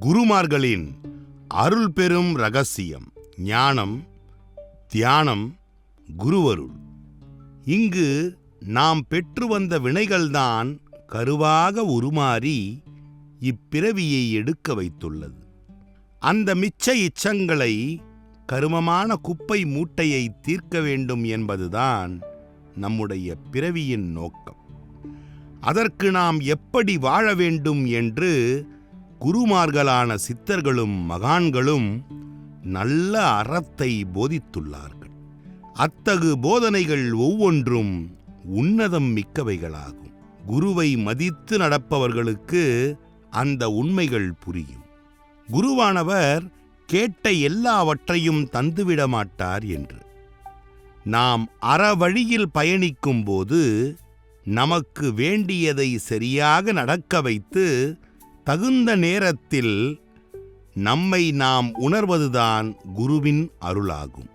குருமார்களின் அருள் பெரும் ரகசியம் ஞானம் தியானம் குருவருள். இங்கு நாம் பெற்று வந்த வினைகள்தான் கருவாக உருமாறி இப்பிறவியை எடுக்க வைத்துள்ளது. அந்த மிச்ச இச்சங்களை கருமமான குப்பை மூட்டையை தீர்க்க வேண்டும் என்பதுதான் நம்முடைய பிறவியின் நோக்கம். அதற்கு நாம் எப்படி வாழ வேண்டும் என்று குருமார்களான சித்தர்களும் மகான்களும் நல்ல அறத்தை போதித்துள்ளார்கள். அத்தகு போதனைகள் ஒவ்வொன்றும் உன்னதம் மிக்கவைகளாகும். குருவை மதித்து நடப்பவர்களுக்கு அந்த உண்மைகள் புரியும். குருவானவர் கேட்ட எல்லாவற்றையும் தந்துவிட மாட்டார் என்று. நாம் அறவழியில் பயணிக்கும்போது நமக்கு வேண்டியதை சரியாக நடக்க வைத்து தகுந்த நேரத்தில் நம்மை நாம் உணர்வதுதான் குருவின் அருளாகும்.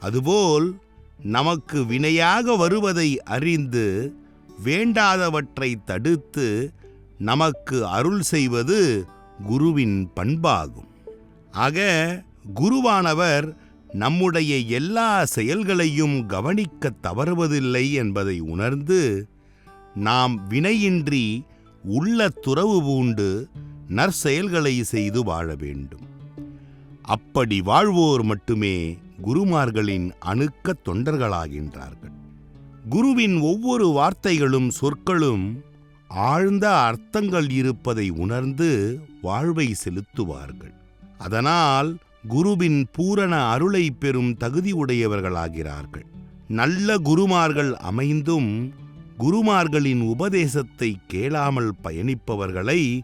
அதுபோல் நமக்கு வினையாக வருவதை அறிந்து வேண்டாதவற்றை தடுத்து நமக்கு அருள் செய்வது குருவின் பண்பாகும். ஆக குருவானவர் நம்முடைய எல்லா செயல்களையும் கவனிக்க தவறுவதில்லை என்பதை உணர்ந்து நாம் வினையின்றி உள்ள துறவு பூண்டு நற்செயல்களை செய்து வாழ வேண்டும். அப்படி வாழ்வோர் மட்டுமே குருமார்களின் அணுக்க தொண்டர்களாகின்றார்கள். குருவின் ஒவ்வொரு வார்த்தைகளும் சொற்களும் ஆழ்ந்த அர்த்தங்கள் இருப்பதை உணர்ந்து வாழ்வை செலுத்துவார்கள். அதனால் குருவின் பூரண அருளை பெறும் தகுதி உடையவர்களாகிறார்கள். நல்ல குருமார்கள் அமைந்தும் குருமார்களின் உபதேசத்தை கேளாமல் பயணிப்பவர்களை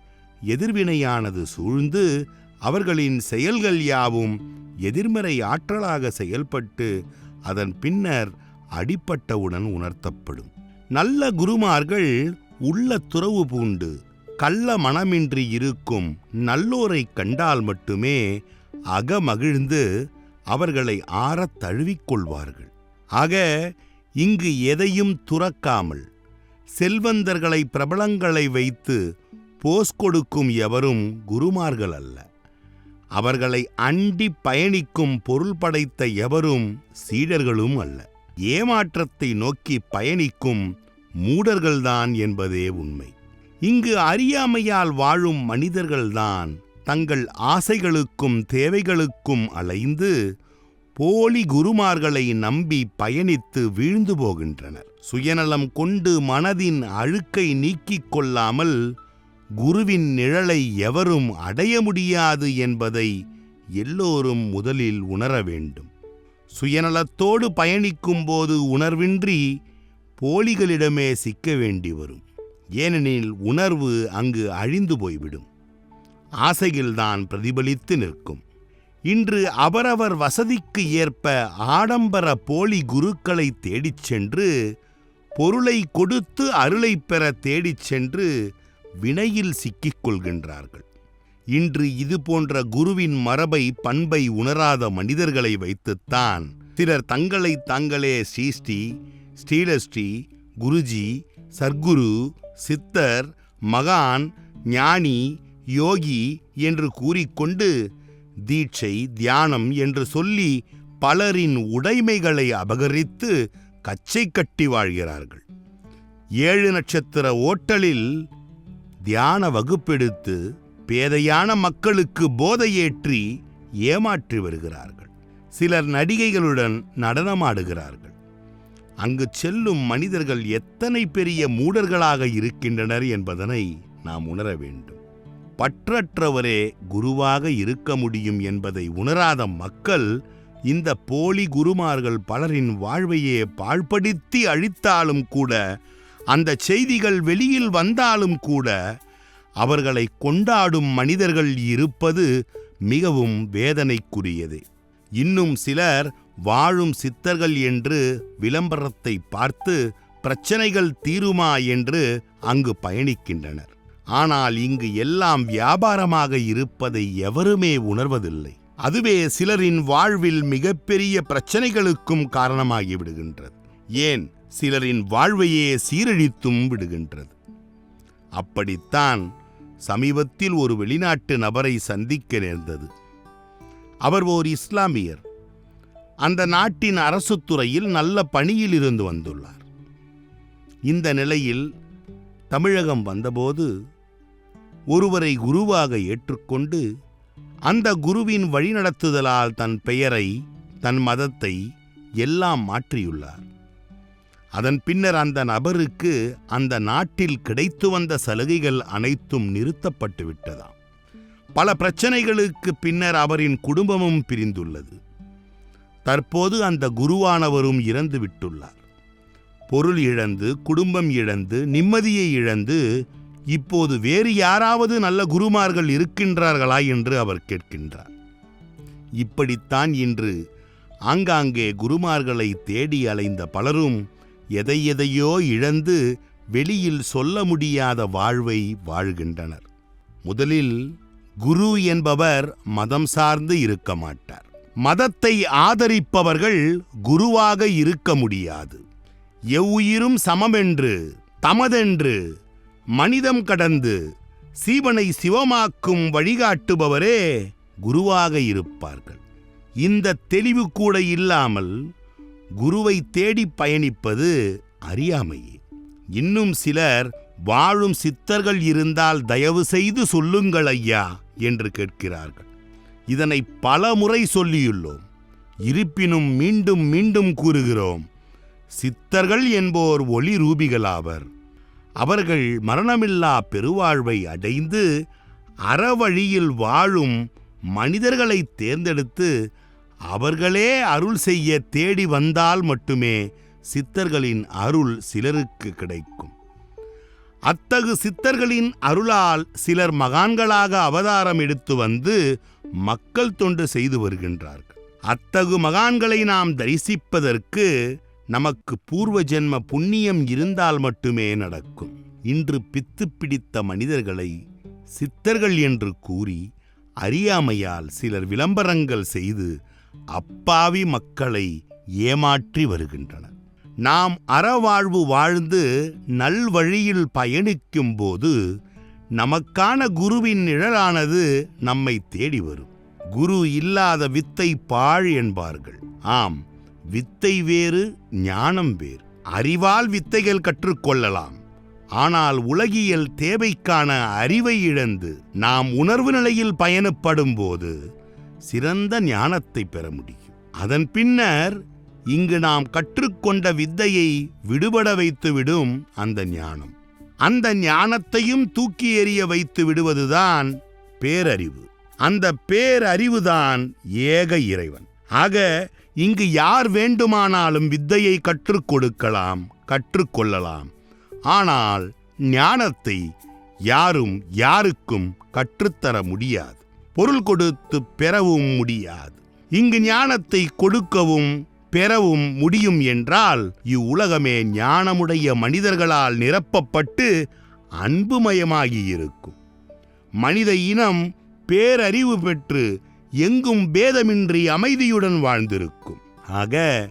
எதிர்வினையானது சூழ்ந்து அவர்களின் செயல்கள் யாவும் எதிர்மறை ஆற்றலாக செயல்பட்டு அதன் பின்னர் அடிப்பட்டவுடன் உணர்த்தப்படும். நல்ல குருமார்கள் உள்ள துறவு பூண்டு கள்ள மனமின்றி இருக்கும் நல்லோரை கண்டால் மட்டுமே அகமகிழ்ந்து அவர்களை ஆறத் தழுவிக்கொள்வார்கள் ஆக இங்கு எதையும் துறக்காமல் செல்வந்தர்களை பிரபலங்களை வைத்து போஸ் கொடுக்கும் எவரும் குருமார்கள் அல்ல அவர்களை அண்டி பயணிக்கும் பொருள் படைத்த எவரும் சீடர்களும் அல்ல. ஏமாற்றத்தை நோக்கி பயணிக்கும் மூடர்கள்தான் என்பதே உண்மை. இங்கு அறியாமையால் வாழும் மனிதர்கள்தான் தங்கள் ஆசைகளுக்கும் தேவைகளுக்கும் அலைந்து போலி குருமார்களை நம்பி பயணித்து வீழ்ந்து போகின்றனர். சுயநலம் கொண்டு மனதின் அழுக்கை நீக்கிக் கொள்ளாமல் குருவின் நிழலை எவரும் அடைய முடியாது என்பதை எல்லோரும் முதலில் உணர வேண்டும். சுயநலத்தோடு பயணிக்கும்போது உணர்வின்றி போலிகளிடமே சிக்க வேண்டி வரும். ஏனெனில் உணர்வு அங்கு அழிந்து போய்விடும். ஆசையில்தான் பிரதிபலித்து நிற்கும். இன்று அவரவர் வசதிக்கு ஏற்ப ஆடம்பர போலி குருக்களை தேடிச் சென்று பொருளை கொடுத்து அருளை பெற தேடிச் சென்று வினையில் சிக்கிக் கொள்கின்றார்கள். இன்று இது போன்ற குருவின் மரபை பண்பை உணராத மனிதர்களை வைத்துத்தான் சிலர் தங்களை தாங்களே ஸ்ரீஸ்ரீ ஸ்ரீலஸ்ரீ குருஜி சர்க்குரு சித்தர் மகான் ஞானி யோகி என்று கூறிக்கொண்டு தீட்சை தியானம் என்று சொல்லி பலரின் உடைமைகளை அபகரித்து கச்சை கட்டி வாழ்கிறார்கள். ஏழு நட்சத்திர ஓட்டலில் தியான வகுப்பெடுத்து பேதையான மக்களுக்கு போதையேற்றி ஏமாற்றி வருகிறார்கள். சிலர் நடிகைகளுடன் நடனமாடுகிறார்கள். அங்கு செல்லும் மனிதர்கள் எத்தனை பெரிய மூடர்களாக இருக்கின்றனர் என்பதனை நாம் உணர வேண்டும். பற்றற்றவரே குருவாக இருக்க முடியும் என்பதை உணராத மக்கள் இந்த போலி குருமார்கள் பலரின் வாழ்வையே பாழ்படுத்தி அழித்தாலும் கூட அந்த செய்திகள் வெளியில் வந்தாலும் கூட அவர்களை கொண்டாடும் மனிதர்கள் இருப்பது மிகவும் வேதனைக்குரியது. இன்னும் சிலர் வாழும் சித்தர்கள் என்று விளம்பரத்தை பார்த்து பிரச்சனைகள் தீருமா என்று அங்கு பயணிக்கின்றனர். ஆனால் இங்கு எல்லாம் வியாபாரமாக இருப்பதை எவருமே உணர்வதில்லை. அதுவே சிலரின் வாழ்வில் மிகப்பெரிய பிரச்சனைகளுக்கும் காரணமாகி விடுகின்றது ஏன்? சிலரின் வாழ்வையே சீரழித்தும் விடுகின்றது. அப்படித்தான் சமீபத்தில் ஒரு வெளிநாட்டு நபரை சந்திக்க நேர்ந்தது. அவர் ஓர் இஸ்லாமியர். அந்த நாட்டின் அரசு துறையில் நல்ல பணியில் இருந்து வந்துள்ளார். இந்த நிலையில் தமிழகம் வந்தபோது ஒருவரை குருவாக ஏற்றுக்கொண்டு அந்த குருவின் வழிநடத்துதலால் தன் பெயரை தன் மதத்தை எல்லாம் மாற்றியுள்ளார். அதன் பின்னர் அந்த நபருக்கு அந்த நாட்டில் கிடைத்து வந்த சலுகைகள் அனைத்தும் நிறுத்தப்பட்டு விட்டதாம். பல பிரச்சனைகளுக்கு பின்னர் அவரின் குடும்பமும் பிரிந்துள்ளது. தற்போது அந்த குருவானவரும் இறந்து விட்டுள்ளார் பொருள் இழந்து குடும்பம் இழந்து நிம்மதியை இழந்து இப்போது வேறு யாராவது நல்ல குருமார்கள் இருக்கின்றார்களா என்று அவர் கேட்கின்றார். இப்படித்தான் இன்று ஆங்காங்கே குருமார்களை தேடி அலைந்த பலரும் எதை எதையோ இழந்து வெளியில் சொல்ல முடியாத வாழ்வை வாழ்கின்றனர். முதலில் குரு என்பவர் மதம் சார்ந்து இருக்க மாட்டார். மதத்தை ஆதரிப்பவர்கள் குருவாக இருக்க முடியாது. எவ்வுயிரும் சமமென்று தமதென்று மனிதம் கடந்து சீவனை சிவமாக்கும் வழிகாட்டுபவரே குருவாக இருப்பார்கள். இந்த தெளிவு கூட இல்லாமல் குருவை தேடி பயணிப்பது அறியாமையே. இன்னும் சிலர் வாழும் சித்தர்கள் இருந்தால் தயவு செய்து சொல்லுங்கள் ஐயா என்று கேட்கிறார்கள். இதனை பல முறை சொல்லியுள்ளோம். இருப்பினும் மீண்டும் மீண்டும் கூறுகிறோம் சித்தர்கள் என்போர் ஒளி ரூபிகளாவர். அவர்கள் மரணமில்லா பெருவாழ்வை அடைந்து அறவழியில் வாழும் மனிதர்களை தேர்ந்தெடுத்து அவர்களே அருள் செய்ய தேடி வந்தால் மட்டுமே சித்தர்களின் அருள் சிலருக்கு கிடைக்கும். அத்தகு சித்தர்களின் அருளால் சிலர் மகான்களாக அவதாரம் எடுத்து வந்து மக்கள் தொண்டு செய்து வருகின்றார்கள். அத்தகு மகான்களை நாம் தரிசிப்பதற்கு நமக்கு பூர்வ ஜென்ம புண்ணியம் இருந்தால் மட்டுமே நடக்கும். இன்று பித்து பிடித்த மனிதர்களை சித்தர்கள் என்று கூறி அறியாமையால் சிலர் விளம்பரங்கள் செய்து அப்பாவி மக்களை ஏமாற்றி வருகின்றனர். நாம் அறவாழ்வு வாழ்ந்து நல்வழியில் பயணிக்கும் போது நமக்கான குருவின் நிழலானது நம்மை தேடி வரும். குரு இல்லாத வித்தை பாழ் என்பார்கள். ஆம் வித்தை வேறு ஞானம் வேறு. அறிவால் வித்தைகள் கற்றுக்கொள்ளலாம். ஆனால் உலகியல் தேவைக்கான அறிவை இழந்து நாம் உணர்வு நிலையில் பயணப்படும் போது சிறந்த ஞானத்தை பெற முடியும். அதன் பின்னர் இங்கு நாம் கற்றுக்கொண்ட வித்தையை விடுபட வைத்துவிடும் அந்த ஞானம். அந்த ஞானத்தையும் தூக்கி எறிய வைத்து விடுவதுதான் பேரறிவு. அந்த பேரறிவுதான் ஏக இறைவன். ஆக இங்கு யார் வேண்டுமானாலும் வித்தையை கற்றுக் கொடுக்கலாம் கற்றுக்கொள்ளலாம். ஆனால் ஞானத்தை யாரும் யாருக்கும் கற்றுத்தர முடியாது. பொருள் கொடுத்து பெறவும் முடியாது. இங்கு ஞானத்தை கொடுக்கவும் பெறவும் முடியும் என்றால் இவ்வுலகமே ஞானமுடைய மனிதர்களால் நிரப்பப்பட்டு அன்புமயமாகி இருக்கும் மனித இனம் பேரறிவு பெற்று எங்கும் பேதமின்றி அமைதியுடன் வாழ்ந்திருக்கும். ஆக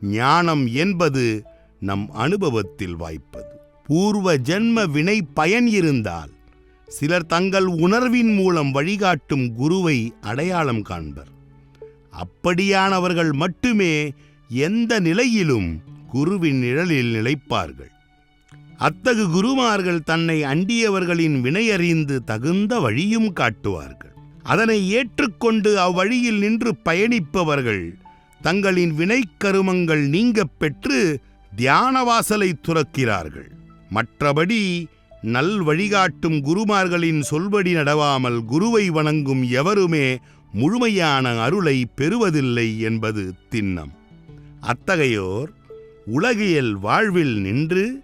ஞானம் என்பது நம் அனுபவத்தில் வாய்ப்பது. பூர்வ ஜென்ம வினை பயன் இருந்தால் சிலர் தங்கள் உணர்வின் மூலம் வழிகாட்டும் குருவை அடையாளம் காண்பர். அப்படியானவர்கள் மட்டுமே எந்த நிலையிலும் குருவின் நிழலில் நிலைப்பார்கள். அத்தகு குருமார்கள் தன்னை அண்டியவர்களின் வினையறிந்து தகுந்த வழியும் காட்டுவார்கள். அதனை ஏற்றுக்கொண்டு அவ்வழியில் நின்று பயணிப்பவர்கள் தங்களின் வினைக்கருமங்கள் நீங்கப் பெற்று தியானவாசலை துறக்கிறார்கள். மற்றபடி நல் வழிகாட்டும் குருமார்களின் சொல்படி நடவாமல் குருவை வணங்கும் எவருமே முழுமையான அருளை பெறுவதில்லை என்பது திண்ணம். அத்தகையோர் உலகியல் வாழ்வில் நின்று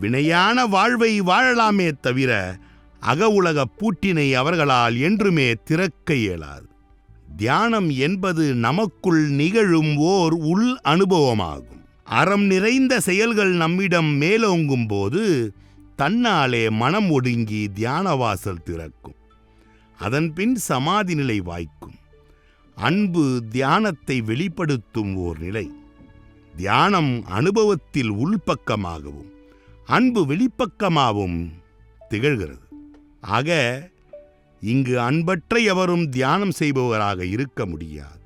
வினையான வாழ்வை வாழலாமே தவிர அக உலக பூட்டினை அவர்களால் என்றுமே திறக்க இயலாது. தியானம் என்பது நமக்குள் நிகழும் ஓர் உள் அனுபவமாகும். அறம் நிறைந்த செயல்கள் நம்மிடம் மேலோங்கும் போது தன்னாலே மனம் ஒடுங்கி தியானவாசல் திறக்கும். அதன்பின் சமாதி நிலை வாய்க்கும். அன்பு தியானத்தை வெளிப்படுத்தும் ஓர் நிலை. தியானம் அனுபவத்தில் உள்பக்கமாகவும் அன்பு வெளிப்பக்கமாகவும் திகழ்கிறது. ஆக இங்கு அன்பற்ற எவரும் தியானம் செய்பவராக இருக்க முடியாது.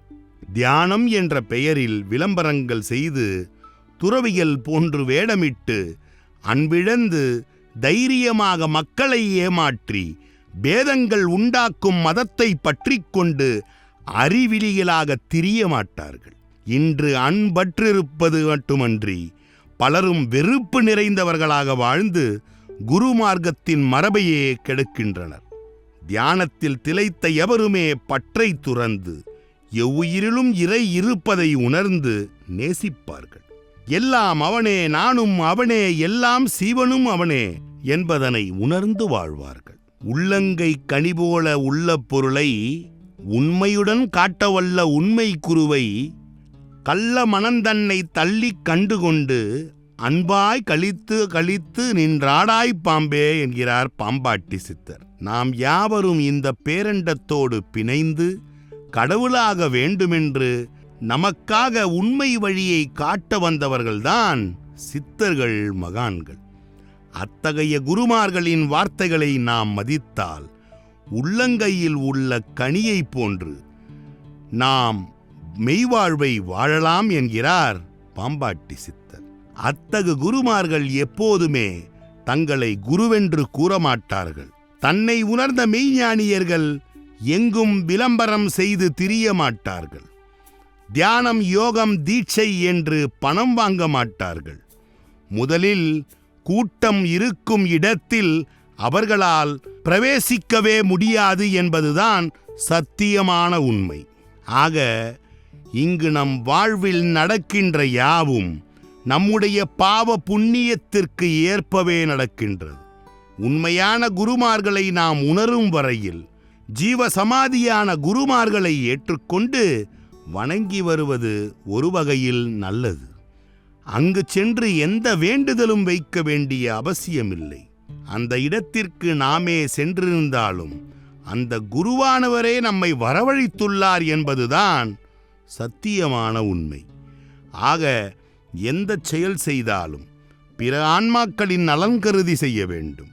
தியானம் என்ற பெயரில் விளம்பரங்கள் செய்து துறவிகள் போன்று வேடமிட்டு அன்பிழந்து தைரியமாக மக்களை ஏமாற்றி பேதங்கள் உண்டாக்கும் மதத்தை பற்றி கொண்டு அறிவிலிகளாக திரிய மாட்டார்கள் இன்று அன்பற்றிருப்பது மட்டுமன்றி பலரும் வெறுப்பு நிறைந்தவர்களாக வாழ்ந்து குரு மார்க்கத்தின் மரபையே கெடுக்கின்றனர். தியானத்தில் திளைத்த எவருமே பற்றை துறந்து எவ்வுயிரிலும் இறை இருப்பதை உணர்ந்து நேசிப்பார்கள். எல்லாம் அவனே நானும் அவனே எல்லாம் சீவனும் அவனே என்பதனை உணர்ந்து வாழ்வார்கள். உள்ளங்கை கனி போல உள்ள பொருளை உண்மையுடன் காட்டவல்ல உண்மை குருவை கள்ள மனந்தன்னை தள்ளிக் கண்டுகொண்டு அன்பாய் கழித்து கழித்து நின்றாடாய் பாம்பே என்கிறார் பாம்பாட்டி சித்தர். நாம் யாவரும் இந்த பேரண்டத்தோடு பிணைந்து கடவுளாக வேண்டுமென்று நமக்காக உண்மை வழியை காட்ட வந்தவர்கள்தான் சித்தர்கள் மகான்கள். அத்தகைய குருமார்களின் வார்த்தைகளை நாம் மதித்தால் உள்ளங்கையில் உள்ள கனியைப் போன்று நாம் மெய்வாழ்வை வாழலாம் என்கிறார் பாம்பாட்டி சித்தர். அத்தகு குருமார்கள் எப்போதுமே தங்களை குருவென்று கூறமாட்டார்கள். தன்னை உணர்ந்த மெய்ஞானியர்கள் எங்கும் விளம்பரம் செய்து திரிய மாட்டார்கள் தியானம் யோகம் தீட்சை என்று பணம் வாங்க மாட்டார்கள். முதலில் கூட்டம் இருக்கும் இடத்தில் அவர்களால் பிரவேசிக்கவே முடியாது என்பதுதான் சத்தியமான உண்மை. ஆக இங்கு நம் வாழ்வில் நடக்கின்ற யாவும் நம்முடைய பாவ புண்ணியத்திற்கு ஏற்பவே நடக்கின்றது. உண்மையான குருமார்களை நாம் உணரும் வரையில் ஜீவ சமாதியான குருமார்களை ஏற்றுக்கொண்டு வணங்கி வருவது ஒரு வகையில் நல்லது. அங்கு சென்று எந்த வேண்டுதலும் வைக்க வேண்டிய அவசியமில்லை. அந்த இடத்திற்கு நாமே சென்றிருந்தாலும் அந்த குருவானவரே நம்மை வரவழைத்துள்ளார் என்பதுதான் சத்தியமான உண்மை. ஆக எந்த செயல் செய்தாலும் பிற ஆன்மாக்களின் நலன் கருதி செய்ய வேண்டும்.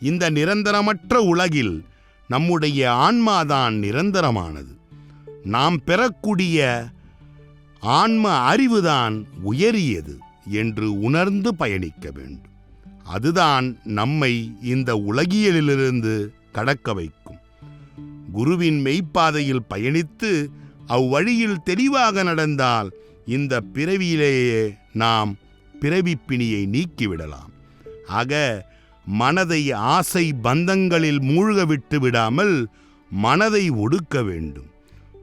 இந்த நிரந்தரமற்ற உலகில் நம்முடைய ஆன்மாதான் நிரந்தரமானது. நாம் பெறக்கூடிய ஆன்ம அறிவுதான் உயரியது என்று உணர்ந்து பயணிக்க வேண்டும். அதுதான் நம்மை இந்த உலகியலிலிருந்து கடக்க வைக்கும். குருவின் மெய்ப்பாதையில் பயணித்து அவ்வழியில் தெளிவாக நடந்தால் இந்த பிறவியிலேயே நாம் பிறவிப்பிணியை நீக்கிவிடலாம். ஆக மனதை ஆசை பந்தங்களில் மூழ்க விட்டு விடாமல் மனதை ஒடுக்க வேண்டும்.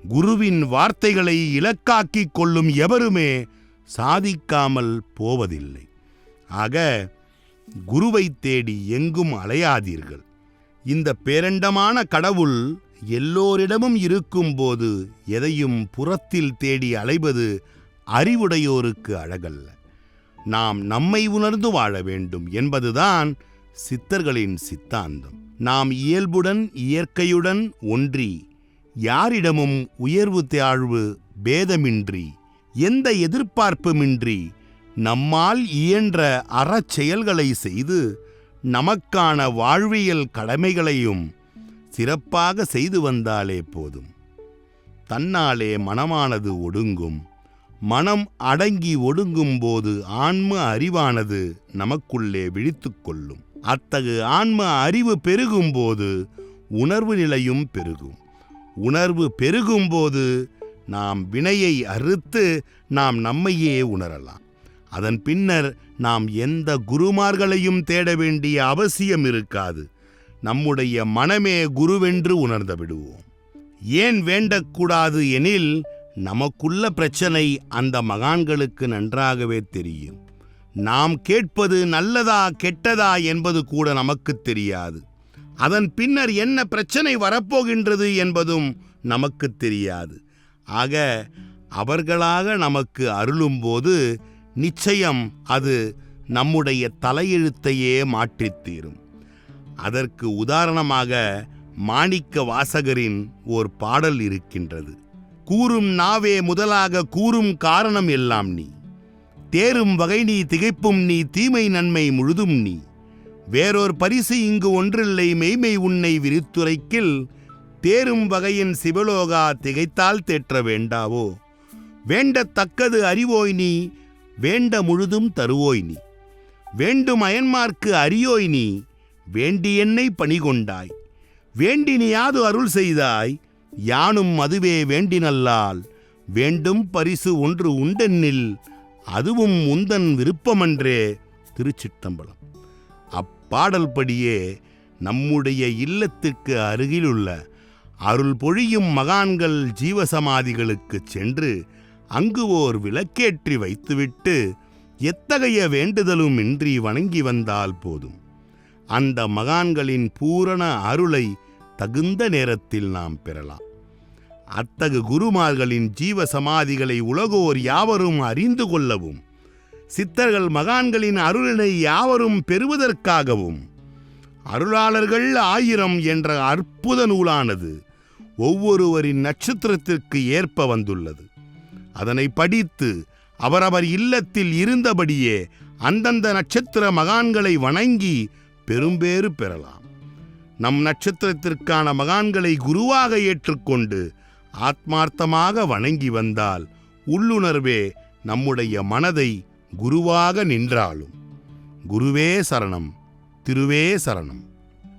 குருவின் வார்த்தைகளை இலக்காக்கிக் கொள்ளும் எவருமே சாதிக்காமல் போவதில்லை. ஆக குருவை தேடி எங்கும் அலையாதீர்கள். இந்த பேரண்டமான கடவுள் எல்லோரிடமும் இருக்கும்போது எதையும் புறத்தில் தேடி அலைவது அறிவுடையோருக்கு அழகல்ல. நாம் நம்மை உணர்ந்து வாழ வேண்டும் என்பதுதான் சித்தர்களின் சித்தாந்தம். நாம் இயல்புடன் இயற்கையுடன் ஒன்றி யாரிடமும் உயர்வு தாழ்வு பேதமின்றி எந்த எதிர்பார்ப்புமின்றி நம்மால் இயன்ற அறச் செயல்களை செய்து நமக்கான வாழ்வியல் கடமைகளையும் சிறப்பாக செய்து வந்தாலே போதும். தன்னாலே மனமானது ஒடுங்கும். மனம் அடங்கி ஒடுங்கும்போது ஆன்ம அறிவானது நமக்குள்ளே விழித்து கொள்ளும் அத்தகு ஆன்ம அறிவு பெருகும்போது உணர்வு நிலையும் பெருகும். உணர்வு பெருகும்போது நாம் வினையை அறுத்து நாம் நம்மையே உணரலாம். அதன் பின்னர் நாம் எந்த குருமார்களையும் தேட வேண்டிய அவசியம் இருக்காது. நம்முடைய மனமே குருவென்று உணர்ந்து விடுவோம். ஏன் வேண்டக்கூடாது எனில் நமக்குள்ள பிரச்சனை அந்த மகான்களுக்கு நன்றாகவே தெரியும். நாம் கேட்பது நல்லதா கெட்டதா என்பது கூட நமக்கு தெரியாது. அதன் பின்னர் என்ன பிரச்சனை வரப்போகின்றது என்பதும் நமக்கு தெரியாது. ஆக அவர்களாக நமக்கு அருளும்போது நிச்சயம் அது நம்முடைய தலையெழுத்தையே மாற்றித்தீரும் அதற்கு உதாரணமாக மாணிக்க வாசகரின் ஓர் பாடல் இருக்கின்றது. கூறும் நாவே முதலாக கூறும் காரணம் எல்லாம் நீ. தேரும் வகை நீ திகைப்பும் நீ தீமை நன்மை முழுதும் நீ. வேறொரு பரிசு இங்கு ஒன்றில்லை மெய்மை உன்னை விரித்துரைக்கில். தேரும் வகையின் சிவலோகா திகைத்தால் தேற்ற வேண்டாவோ? வேண்டத்தக்கது அறிவோய் நீ வேண்ட முழுதும் தருவோய் நீ. வேண்டும் அயன்மார்க்கு அறியோய் நீ வேண்டி என்னை பணிகொண்டாய். வேண்டினியாது அருள் செய்தாய்? யானும் அதுவே வேண்டினல்லால் வேண்டும் பரிசு ஒன்று உண்டென்னில் அதுவும் உந்தன் விருப்பமன்றே திருச்சிட்டம்பலம் அப்பாடல் படியே நம்முடைய இல்லத்திற்கு அருகிலுள்ள அருள் பொழியும் மகான்கள் ஜீவசமாதிகளுக்கு சென்று அங்கு ஓர் விளக்கேற்றி வைத்துவிட்டு எத்தகைய வேண்டுதலும் இன்றி வணங்கி வந்தால் போதும்? அந்த மகான்களின் பூரண அருளை தகுந்த நேரத்தில் நாம் பெறலாம். அத்தகு குருமார்களின் ஜீவ சமாதிகளை உலகோர் யாவரும் அறிந்து கொள்ளவும் சித்தர்கள் மகான்களின் அருளினை யாவரும் பெறுவதற்காகவும் அருளாளர்கள் ஆயிரம் என்ற அற்புத நூலானது ஒவ்வொருவரின் நட்சத்திரத்திற்கு ஏற்ப வந்துள்ளது. அதனை படித்து அவரவர் இல்லத்தில் இருந்தபடியே அந்தந்த நட்சத்திர மகான்களை வணங்கி பெரும்பேறு பெறலாம். நம் நட்சத்திரத்திற்கான மகான்களை குருவாக ஏற்றுக்கொண்டு ஆத்மார்த்தமாக வணங்கி வந்தால் உள்ளுணர்வே நம்முடைய மனதை குருவாக நின்றாலும். குருவே சரணம் திருவே சரணம்.